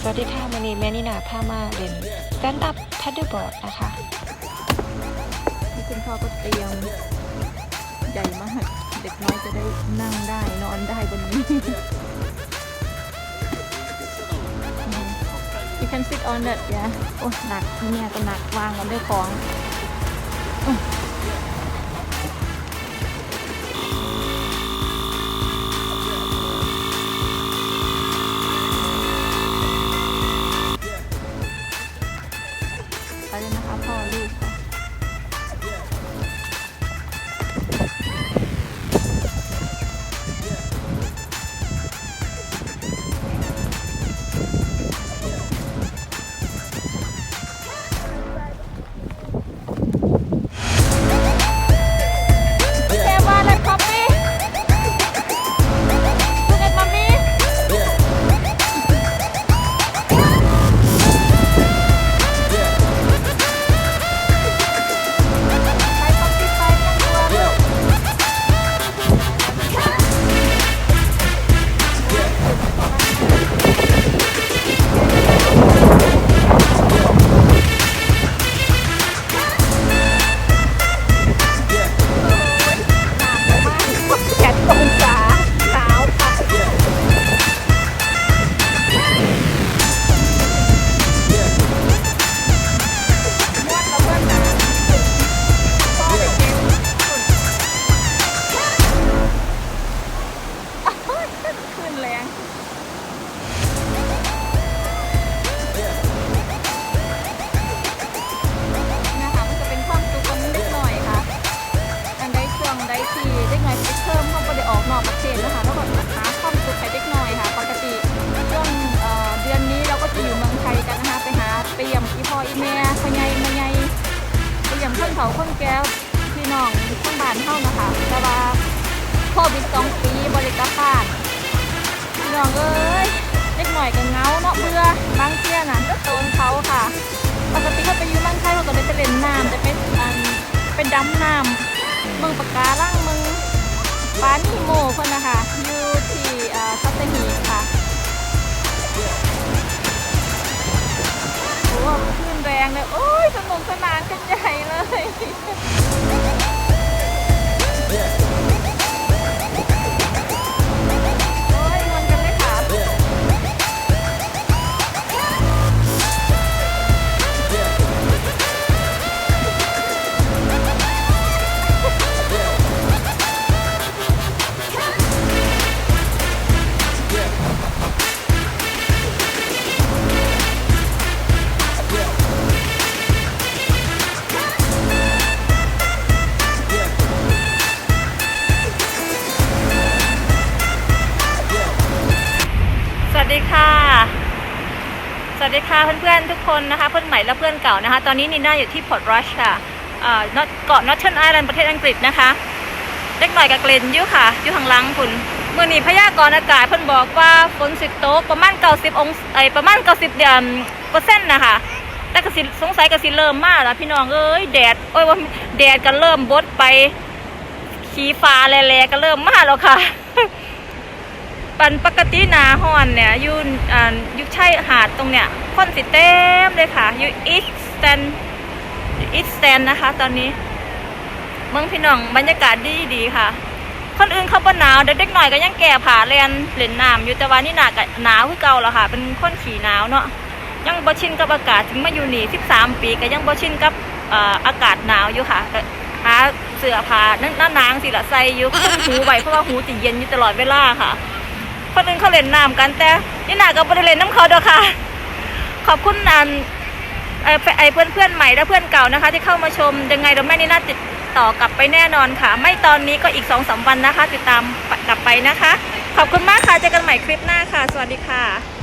สวัสดีค่ะวันนี้แม่นินาพามาเล่น stand up paddleboard นะคะนี่คุณพ่อก็เตรียมใหญ่มาก เด็กน้อยจะได้นั่งได้นอนได้บนนี้ you can sit on that yeah โอ้หนักเนี่ยก็หนักวางมันด้วยของ อุ๊ยไปเลยน งนะคะมันจะเป็นความสุขของเล็กหน่อยค่ะ อันใดช่วงใดที่เด็กน้อยไปเพิ่มเขาก็ได้ออกนอกประเทศนะคะแล้วก็หาความสุขให้เด็กน้อยค่ะ ปกติช่วงเดือนนี้เราก็จะอยู่เมืองไทยกันนะคะ ไปหาไปเยี่ยมอีพ่ออีแม่พ่อใหญ่แม่ใหญ่ไปเยี่ยมคนเขาคนแก้วพี่น้องคนบ้านเฮานะคะแต่ว่าโควิดสองปีบริกรบ้าน น้องเอ้ยเด็กหน่อยก็เงาเนาะเบื่อบางเที่ยน่ะโซนเขาค่ะปกติเขาไปอยู่เมืองไทยเขาก็ได้ไปเล่นน้ำจะไปอันเป็นดำน้ำเมืองปากการังเมืองปานิโมคนนะคะอยู่ที่อ่อสัตหีบค่ะโอ้คลื่นแรงเลยโอ้ยสนุกสนานกันใหญ่เลย ค่ะ สวัสดีค่ะเพื่อนๆทุกคนนะคะ เพื่อนใหม่และเพื่อนเก่านะคะ ตอนนี้นีน่าอยู่ที่พอร์ตรัชค่ะเกาะนอ t เทิร์นไอแลนด์ประเทศอังกฤษนะคะเล็กหน่อยกับเกรนยู่ค่ะอยู่ข้างลังคุณเมื่อนี้พยากรณ์อากาศเพิ่นบอกว่าฝนสิบตกประมาณ90องศาประมาณ90เดือนเปอร์เซ็นต์นะคะแต่ก็สิสงสัยก็สิเริ่มมากแล้วพี่น้องเอ้ยแดดโอ้ยว่าแดดก็เริ่มบดไป ขีฟ้าแลๆก็เริ่มมากแล้วค่ะ ปันปกติหนาฮอนเนี่ยอยู่อ่าอยู่ชายหาดตรงเนี้ยคนสิเต็มเลยค่ะ อยู่อีสแตนอีสแตนนะคะ ตอนนี้เมืองพี่น้องบรรยากาศดีดีค่ะ คนอื่นเขาบ่หนาวเด็กๆหน่อยก็ยังแก่ผาเรียนเล่นน้ำอยู่แต่ว่านี่หนากหนาวคือเก่าแล้วค่ะ เป็นคนขี่หนาวเนาะยังบ่ชินกับอากาศถึงมาอยู่นี่13 ปีก็ยังบ่ชินกับอากาศหนาวอยู่ค่ะหาเสื้อผ้าหน้าหนางสิละใส่อยู่คุมหูไว้เพราะว่าหูจะเย็นอยู่ตลอดเวลาค่ะ คนอื่นเขาเล่นน้ำกันแต่นี่นาก็ไม่ได้เล่นน้ำเขาดอค่ะ ขอบคุณอันไอ้เพื่อนเพื่อนใหม่และเพื่อนเก่านะคะ ที่เข้ามาชมยังไงเราแม่นี่น่าติดต่อกลับไปแน่นอนค่ะ ไม่ตอนนี้ก็อีกสองสามวันนะคะ ติดตามกลับไปนะคะ ขอบคุณมากค่ะเจอกันใหม่คลิปหน้าค่ะ สวัสดีค่ะ